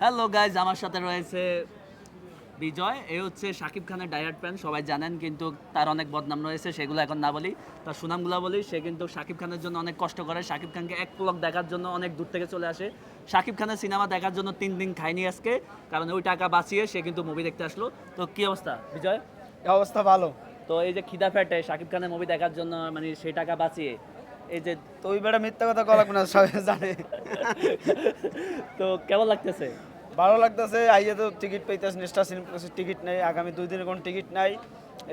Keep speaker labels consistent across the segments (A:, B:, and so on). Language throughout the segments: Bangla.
A: হ্যালো গাইজ আমার সাথে রয়েছে বিজয়। এ হচ্ছে শাকিব খানের ডায়ার ফ্যান সবাই জানেন কিন্তু তার অনেক বদনাম রয়েছে সেগুলো এখন না বলি। তার সুনামগুলো বলি সে কিন্তু শাকিব খানের জন্য অনেক কষ্ট করে শাকিব খানকে এক পলক দেখার জন্য অনেক দূর থেকে চলে আসে। শাকিব খানের সিনেমা দেখার জন্য তিন দিন খায়নি আজকে কারণ ওই টাকা বাঁচিয়ে সে কিন্তু মুভি দেখতে আসলো। তো কি অবস্থা বিজয়?
B: অবস্থা ভালো।
A: তো এই যে খিদা ফ্যাটে শাকিব খানের মুভি দেখার জন্য মানে সেই টাকা বাঁচিয়ে এই যে
B: তো ওই বেটা মিথ্যা কথা কলা না সবাই জানে।
A: তো কেমন লাগতেছে?
B: ভালো লাগতেছে আইয়ে তো টিকিট পাইতেছে নেক্সটা সিনেমা টিকিট নেই আগামী দুই দিনের কোনো টিকিট নাই।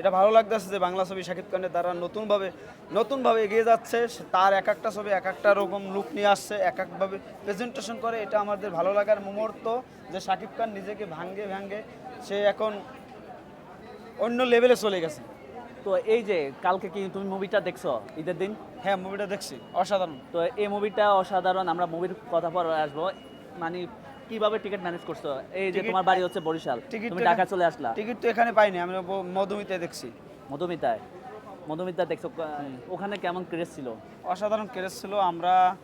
B: এটা ভালো লাগতেছে যে বাংলা ছবি শাকিব খানের দ্বারা নতুনভাবে নতুনভাবে এগিয়ে যাচ্ছে তার এক একটা ছবি এক একটা রকম লুক নিয়ে আসছে এক একভাবে প্রেজেন্টেশন করে এটা আমাদের ভালো লাগার মুহূর্ত যে শাকিব খান নিজেকে ভাঙ্গে ভাঙ্গে সে এখন অন্য লেভেলে চলে গেছে।
A: তো এই যে কালকে কি তুমি মুভিটা দেখছ ঈদের দিন?
B: হ্যাঁ মুভিটা দেখছি। অসাধারণ।
A: তো এই মুভিটা অসাধারণ আমরা মুভির কথা পরে আসব। মানে কীভাবে টিকিট ম্যানেজ করছ? এই যে তোমার বাড়ি হচ্ছে বরিশাল তুমি ঢাকা চলে আসলা।
B: টিকিট তো এখানে পাইনি আমি ব- মধুমিতে দেখছি।
A: মধুমিতায়? মধুমিতা দেখছ? ওখানে কেমন ক্রেজ ছিল?
B: অসাধারণ ক্রেজ ছিল আমরা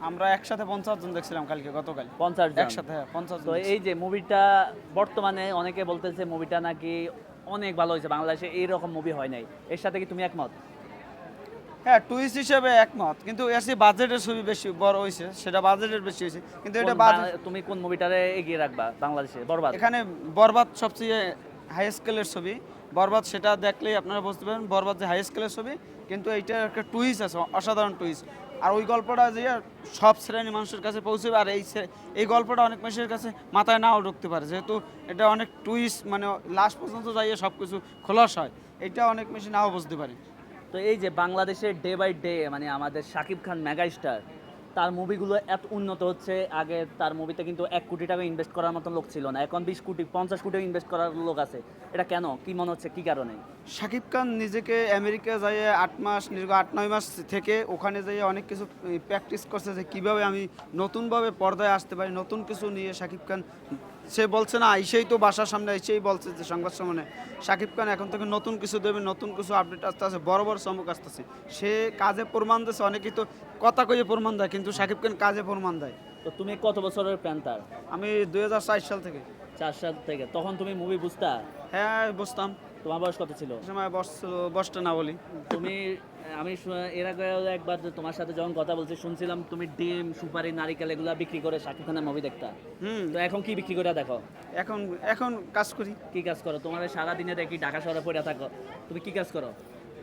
B: আমরা একসাথে পঞ্চাশ জন দেখছিলাম কালকে গতকাল।
A: পঞ্চাশ জন?
B: একসাথে হ্যাঁ পঞ্চাশ
A: তো
B: জন
A: এই যে মুভিটা বর্তমানে অনেকে বলতেছে মুভিটা নাকি অনেক ভালো হয়েছে বাংলাদেশে এইরকম মুভি হয় নাই। এর সাথে কি তুমি একমত?
B: হ্যাঁ টুইস্ট হিসেবে একমত কিন্তু এর চেয়ে বাজেটের ছবি বেশি বড় হয়েছে সেটা বাজেটের বেশি হয়েছে কিন্তু এটা বাজেট
A: তুমি কোন মুভিটারে এগিয়ে রাখবা বাংলাদেশে? বরবাদ?
B: এখানে বরবাদ সবচেয়ে হাই স্কেলের ছবি। বরবাদ সেটা দেখলেই আপনারা বুঝতে পারেন বরবাদ যে হাই স্কেলের ছবি কিন্তু এইটা একটা টুইস্ট আছে অসাধারণ টুইস্ট আর ওই গল্পটা যে সব শ্রেণির মানুষের কাছে পৌঁছবে আর এই এই গল্পটা অনেক মানুষের কাছে মাথায় নাও ঢুকতে পারে। যেহেতু এটা অনেক টুইস্ট মানে লাস্ট পর্যন্ত যাইয়ে সব কিছু খোলস হয়। এটা অনেক মানুষ নাও বুঝতে পারে।
A: তো এই যে বাংলাদেশের ডে বাই ডে মানে আমাদের শাকিব খান মেগা স্টার তার মুভিগুলো এত উন্নত হচ্ছে, আগে তার মুভিতে কিন্তু এক কোটি টাকা ইনভেস্ট করার মতো লোক ছিল না, এখন বিশ কোটি, পঞ্চাশ কোটি ইনভেস্ট করার লোক আছে। এটা কেন? কি মনে হচ্ছে? কি কারণে?
B: শাকিব খান নিজেকে আমেরিকা যাইয়ে আট মাস, দীর্ঘ আট, নয় মাস থেকে ওখানে যাইয়ে অনেক কিছু প্র্যাকটিস করছে যে কীভাবে আমি নতুনভাবে পর্দায় আসতে পারি, নতুন কিছু নিয়ে শাকিব খান সে বলছে না এসেই তো বাসার সামনে এসেই বলছে যে সংবাদ সম্মেলনে সাকিব খান এখন থেকে নতুন কিছু দেবে নতুন কিছু আপডেট আসতে আছে বড় বড় চমক আসতেছে। সে কাজে প্রমাণ দিচ্ছে অনেকেই তো কথা কইয়ে প্রমাণ দেয় কিন্তু সাকিব খান কাজে প্রমাণ দেয়।
A: তো তুমি কত বছরের প্যান্টার?
B: আমি দুই সাল থেকে।
A: চার সাল থেকে। তখন তুমি মুভি বুঝতা?
B: হ্যাঁ বুঝতাম।
A: তোমার বয়স কত ছিল?
B: সময় বসছিল বসটা না বলি।
A: তুমি আমি এর আগে একবার তোমার সাথে যখন কথা বলছি শুনছিলাম তুমি ডিম সুপারি নারিকেল এগুলা বিক্রি করে শাকিব খানের মুভি দেখতা।
B: হুম।
A: তো এখন কি বিক্রি করে দেখো?
B: এখন এখন কাজ করি।
A: কি কাজ করো? তোমার সারা দিনে দেখি ঢাকা শহরে পড়ে থাকো। তুমি কি কাজ করো?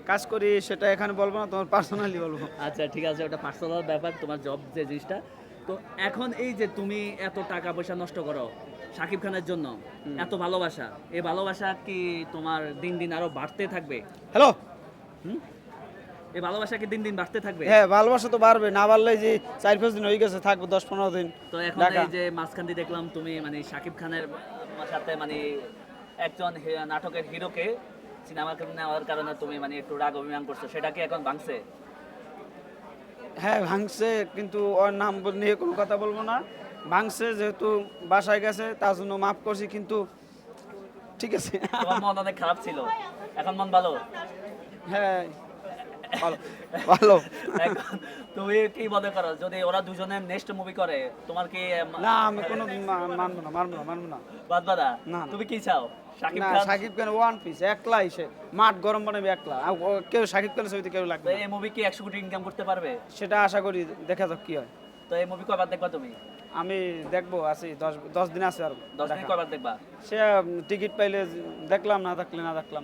B: কাজ করি সেটা এখানে বলব না তোমার পার্সোনালি বলব।
A: আচ্ছা ঠিক আছে ওটা পার্সোনাল ব্যাপার তোমার জব যে জিনিসটা। তো এখন এই যে তুমি এত টাকা পয়সা নষ্ট করো শাকিব খানের জন্য এত ভালোবাসা এই ভালোবাসা কি তোমার দিন দিন আরও বাড়তে থাকবে?
B: হ্যালো?
A: এই ভালোবাসা কি দিন দিন বাড়তে থাকবে?
B: হ্যাঁ ভালোবাসা তো বাড়বে না বাড়লে যে চার পাঁচ দিন হয়ে গেছে থাকব দশ পনেরো দিন
A: তো এখন এই যে মাঝখান দিয়ে দেখলাম তুমি মানে শাকিব খানের সাথে মানে একজন নাটকের হিরোকে সিনেমা নেওয়ার কারণে তুমি মানে একটু রাগ অভিমান করছ সেটা কি এখন ভাঙছে?
B: হ্যাঁ ভাঙছে কিন্তু ওর নাম নিয়ে কোনো কথা বলব না। ভাঙছে যেহেতু বাসায় গেছে তার জন্য মাফ করছি কিন্তু ঠিক আছে।
A: মন অনেক খারাপ ছিল। এখন মন ভালো?
B: হ্যাঁ। ভালো ভালো।
A: তুমি কি মনে করো যদি ওরা দুজনে নেক্সট মুভি করে তোমার কি
B: না আমি কোনো মানবো না মানবো না মানবো না।
A: বাদ বাদা
B: না।
A: তুমি কি চাও? খান?
B: সাকিব খান ওয়ান পিস একলা এসে মাঠ গরম বানাবে একলা। কেউ সাকিব খানের ছবিতে কেউ লাগবে
A: এই মুভি কি একশো কোটি ইনকাম করতে পারবে?
B: সেটা আশা করি দেখা যাক কি হয়।
A: তো এই মুভি কবার দেখবা তুমি?
B: আমি দেখব আছি দশ দশ দিন আছে আর
A: দশ দিন। কবার দেখবা?
B: সে টিকিট পাইলে দেখলাম না দেখলে না দেখলাম।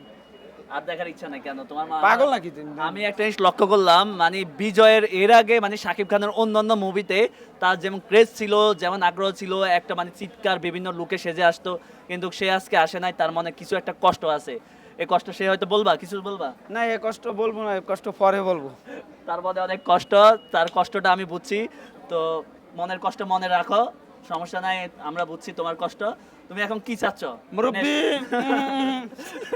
A: আর দেখার ইচ্ছা নাই কেন? তোমার মা-
B: পাগল নাকি তুমি?
A: আমি একটা জিনিস লক্ষ্য করলাম মানে বিজয়ের এর আগে মানে শাকিব খানের অন্যান্য মুভিতে তার যেমন ক্রেজ ছিল যেমন আগ্রহ ছিল একটা মানে চিৎকার বিভিন্ন লুকে সেজে আসতো কিন্তু সে আজকে আসে নাই তার মনে কিছু একটা কষ্ট আছে। এই কষ্ট সে হয়তো বলবা? কিছু বলবা?
B: না এ কষ্ট বলব না এ কষ্ট পরে বলব।
A: তার মধ্যে অনেক কষ্ট তার কষ্টটা আমি বুঝছি। তো মনের কষ্ট মনে রাখো সমস্যা নাই আমরা বুঝছি তোমার কষ্ট। তুমি এখন কি চাচ্ছ?
B: মুরব্বী!